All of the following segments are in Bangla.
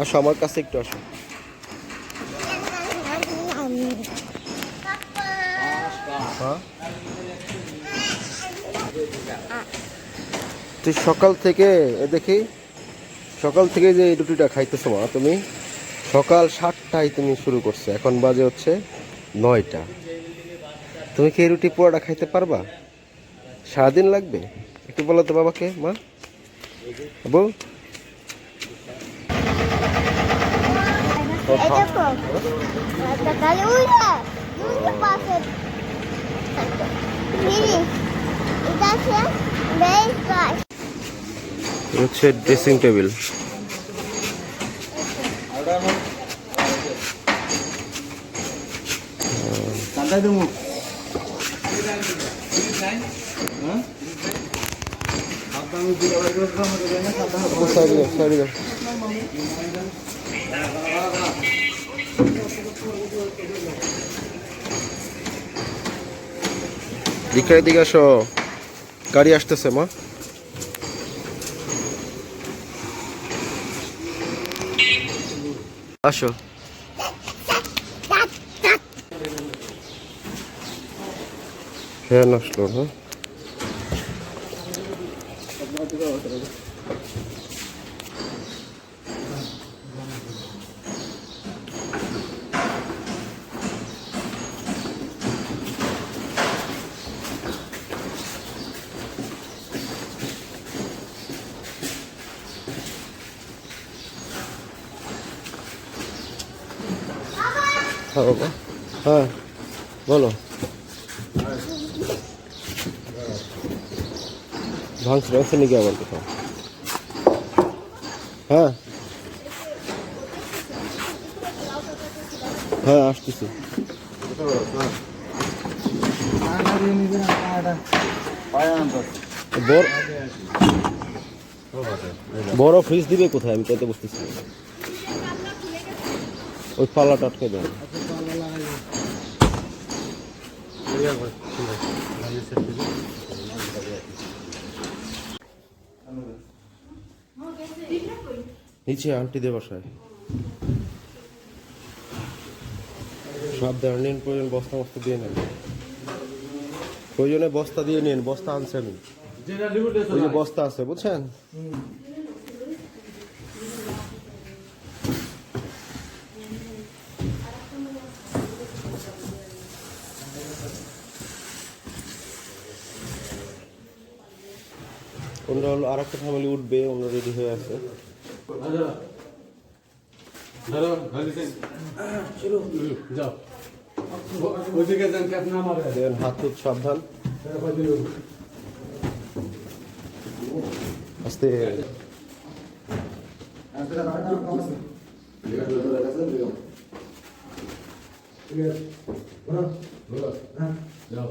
আসো আমার কাছে একটু আসো হ্যাঁ? তুই সকাল থেকে এ দেখি সকাল থেকে যে এই রুটিটা খাইতেছো মা তুমি সকাল সাতটায় তুমি শুরু করছ এখন বাজে হচ্ছে নয়টা। তুমি কি রুটি পোড়াটা খাইতে পারবা? সারাদিন লাগবে? একটু বলো তো বাবাকে মা। বাবু হচ্ছে ড্রেসিং একটা দিকে দিকে আসো। গাড়ি আসতেছে মা। আসো ফ্যান আসলো না হ্যাঁ হ্যাঁ বলো। ভাঙছে ভাঙছে নাকি আবার কোথাও? হ্যাঁ। হ্যাঁ আসতেছি। বড় ফ্রিজ দিবে কোথায়? আমি তাইতে বুঝতেছি না। ওই পাল্লাটা আটকে দেন। নিচে আন্টি দে বসায়। সাবধান নিন, প্রয়োজন বস্তা বস্তা দিয়ে নেন। প্রয়োজনে বস্তা দিয়ে নিন, বস্তা আনছে আমি ওই যে বস্তা আছে, বুঝছেন? ওনারা হলো আর একটা ফ্যামিলি উঠবে ওনারা রেডি হয়ে আছে। হাত খুব সাবধান। আস্তে। যাও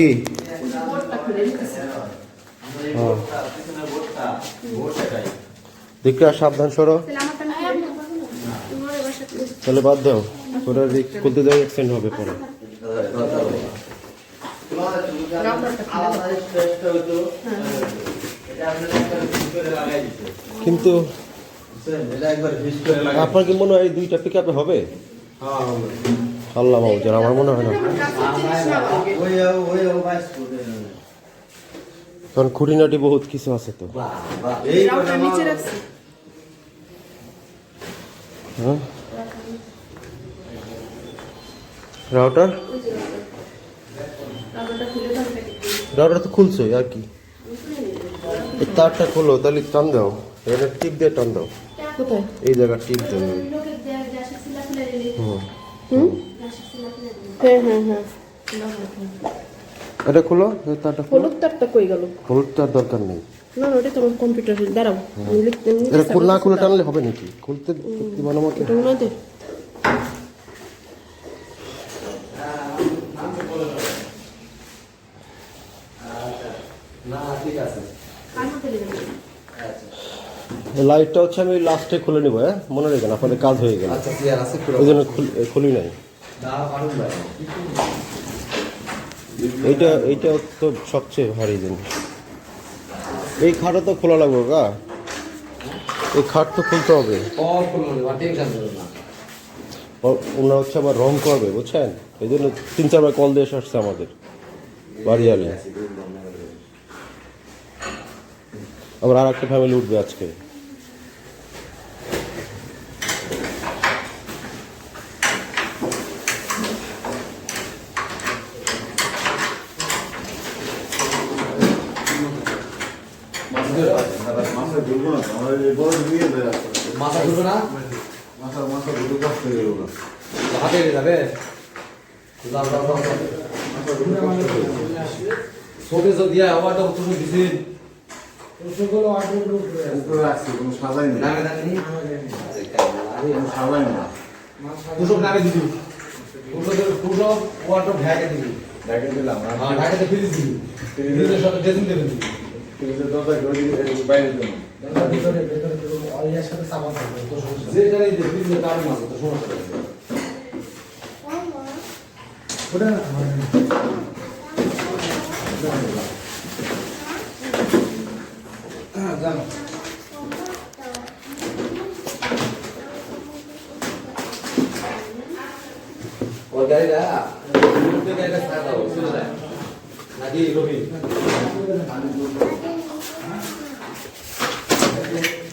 কি? হ্যাঁ। দিকটা সাবধান সরো। তাহলে বাদ দাও ওরা খুলতে যাই অ্যাক্সিডেন্ট হবে পরে। কিন্তু আপনার কি মনে হয় এই দুইটা পিক আপে হবে। আল্লাহ মাউজার আমার মনে হয় না। কারণ খুঁটিনাটি বহুত কিছু আছে তো। হ্যাঁ? রাউটার? রাউটার তো খুলছে আর কি? তারটা খোলো তাহলে টান দাও। এটা টিপ দিয়ে টান দাও। এই জায়গা টিপ দেবে হুম। হুম। হ্যাঁ হ্যাঁ হ্যাঁ এটা খোলো তারটা খোলো। হলুদ তারটা কই গেল? হলুদ তার দরকার নেই। না না ওটা তোমার কম্পিউটারে দাঁড়াও আমি লিখতে নিতে এটা খোল না খুলে টানলে হবে নাকি? খুলতে মানে আমাকে মনে হয় লাইটটা হচ্ছে আমি লাস্টে খুলে নিবো হ্যাঁ? মনে রেখেন আপনাদের কাজ হয়ে গেল। আচ্ছা ওই জন্য খুলি নাই। এইটা এইটা তো সবচেয়ে ভারী জিনিস। এই খাটও তো খোলা লাগবে গা। এই খাট তো খুলতে হবে। ওনারা হচ্ছে আবার রং করবে বুঝছেন? এই জন্য তিন চারবার কল দিয়ে আসছে আমাদের বাড়িয়ালে। আবার আর একটা ফ্যামিলি উঠবে আজকে। মাথা ঘুরবে না? হাতে যাবে? যাও, যাও, যাও, যাও। শোকে তো দিয়া আবারটা উত্তর দিছেন নামে জানি কুসুম নামে দিবি। কুসুম কুসুম ওয়াটার ঢাকে দিবি। হ্যাঁ ঢাকাতে ফ্রিজ দিবি। ফ্রিজের সাথে ড্রেসিং টেবিল দিবি যেখানেই দিবি ফ্রিজের কারণ আছে তো সমস্যা নেই। ওর গাড়িটা উঠতে গাড়িটা ছাড়া দাও চলে যায় নাকি রবি?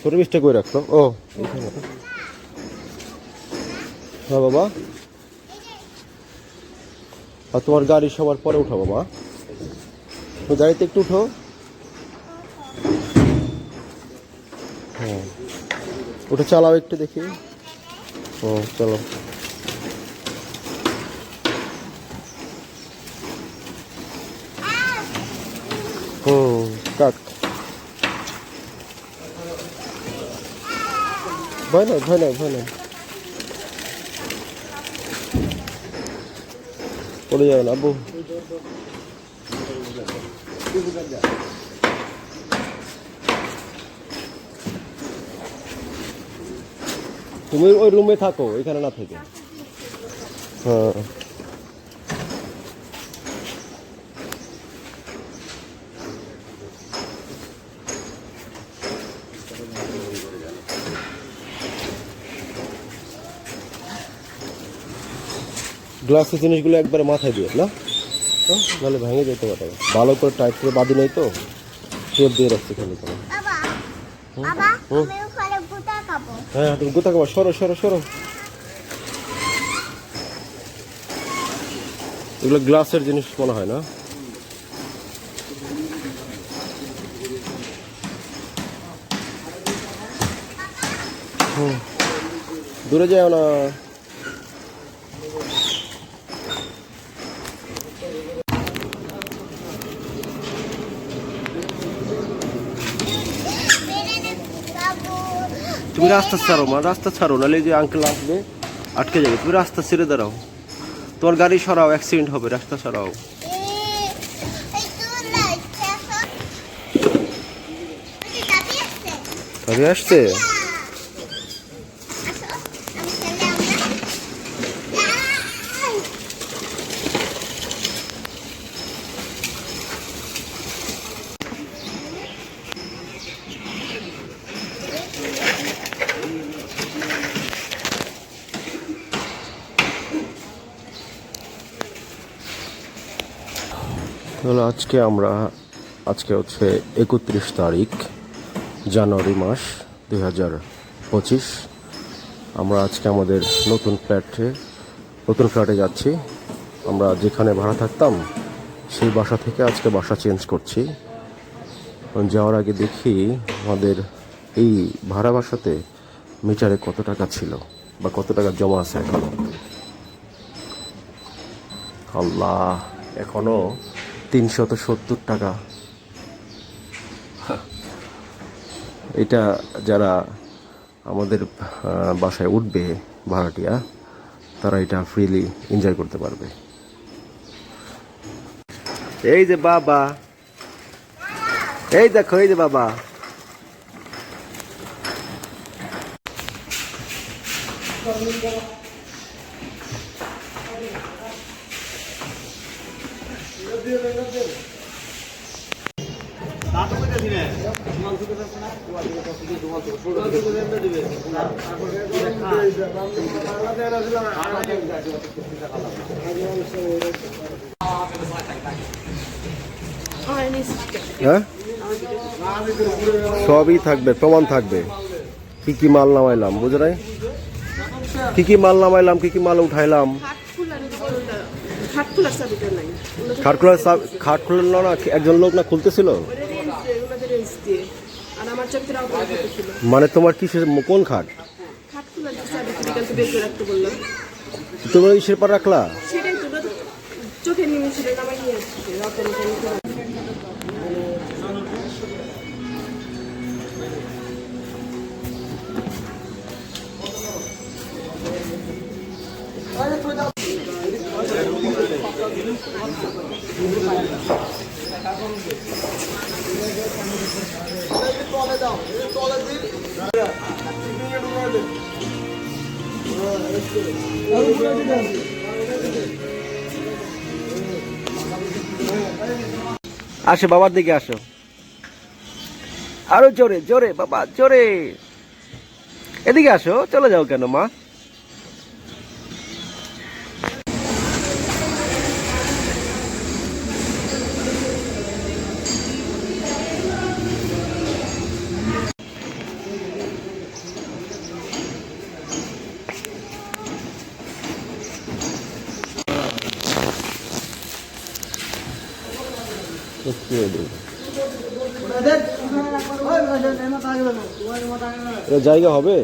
ছোট পিসটা করে রাখল? ও। হ্যাঁ বাবা। আর তোমার গাড়ি সবার পরে উঠো বাবা। তো গাড়িতে একটু উঠো হ্যাঁ। ওটা চালাও একটু দেখি। ও চলো ভয় নাই ভয় নাই ভয় নাই। পড়ে যাবে না আব্বু। তুমি ওই রুমে থাকো, এখানে না থেকে। হ্যাঁ। গ্লাসের জিনিসগুলো একবারে মাথায় দিয়ে না? হ্যাঁ, নাহলে ভেঙে যেতে পারে। ভালো করে টাইট করে বাঁধি নাই তো? টেপ দিয়ে রাখছি খালি করে গুতা খাব। হ্যাঁ তুমি কোথা খাবার সরো সরো সরো। এগুলো গ্লাসের জিনিস মনে হয় না। দূরে যাও না। তুমি রাস্তা ছাড়ো মা রাস্তা ছাড়ো নাহলে যে আঙ্কেল আসবে আটকে যাবে। তুমি রাস্তা ছেড়ে দাঁড়াও। তোমার গাড়ি সরাও অ্যাক্সিডেন্ট হবে রাস্তা সরাও। আসছে? হলো আজকে আমরা, আজকে হচ্ছে একত্রিশ তারিখ, জানুয়ারি মাস দুই হাজার পঁচিশ। আমরা আজকে আমাদের নতুন ফ্ল্যাটে নতুন ফ্ল্যাটে যাচ্ছি। আমরা যেখানে ভাড়া থাকতাম, সেই বাসা থেকে আজকে বাসা চেঞ্জ করছি। যাওয়ার আগে দেখি আমাদের এই ভাড়া বাসাতে মিটারে কত টাকা ছিল বা কত টাকা জমা আছে এখনও? আল্লাহ, এখনও তিনশত সত্তর টাকা। এটা যারা আমাদের বাসায় উঠবে ভাড়াটিয়া, তারা এটা ফ্রিলি এনজয় করতে পারবে। এই যে বাবা, এই দেখো, এই যে বাবা। হ্যাঁ নিচ্ছি হ্যাঁ? সবই থাকবে প্রমাণ থাকবে। কি কি মাল নামাইলাম বুঝে নাই? কি কি মাল নামাইলাম কি কি মাল উঠাইলাম? খাট খোলার খাট খোলার না একজন লোক না খুলতেছিল ওটা রেঞ্জ দিয়ে ওনাদের রেঞ্জ দিয়ে ছিল। মানে তোমার কিসের কোন খাট? খাট খোলার যে চাবি তুমি কালকে বের করে রাখতে বললাম। তোমার ইসের পর রাখলা? সেটাই তো ওটা তো চোখের নিমিষে নামাই নিয়ে আসছে রাতের আসো বাবার দিকে আসো। আরও জোরে জোরে, বাবা, জোরে। এদিকে আসো, চলে যাও কেন মা? জায়গা হবে?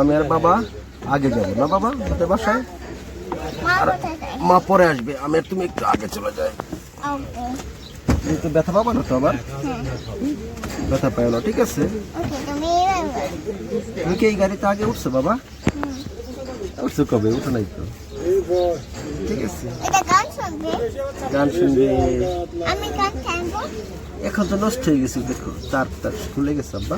আমি আর বাবা আগে যাব। না বাবা? আমাদের বাসায়? মা মা পরে আসবে। আমি আর তুমি একটু আগে চলে যাই। তুমি তো ব্যথা পাবা না তো আবার? ব্যথা পায় না ঠিক আছে? তুমি কি এই গাড়িতে আগে উঠছো বাবা? উঠছো কবে? উঠো নাই তো। ঠিক আছে। গান শুনব? এখন তো নষ্ট হয়ে গেছে দেখো। তার তার খুলে গেছে আব্বা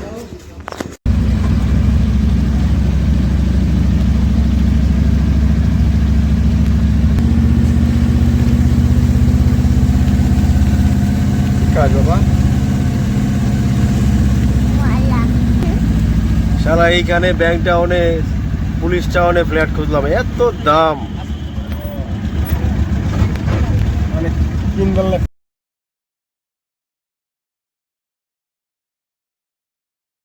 কাজ বাবা ওয়ালা সারা এইখানে ব্যাংক টাউনে পুলিশ টাউনে ফ্ল্যাট খুঁজলাম। এত দাম। মানে তিন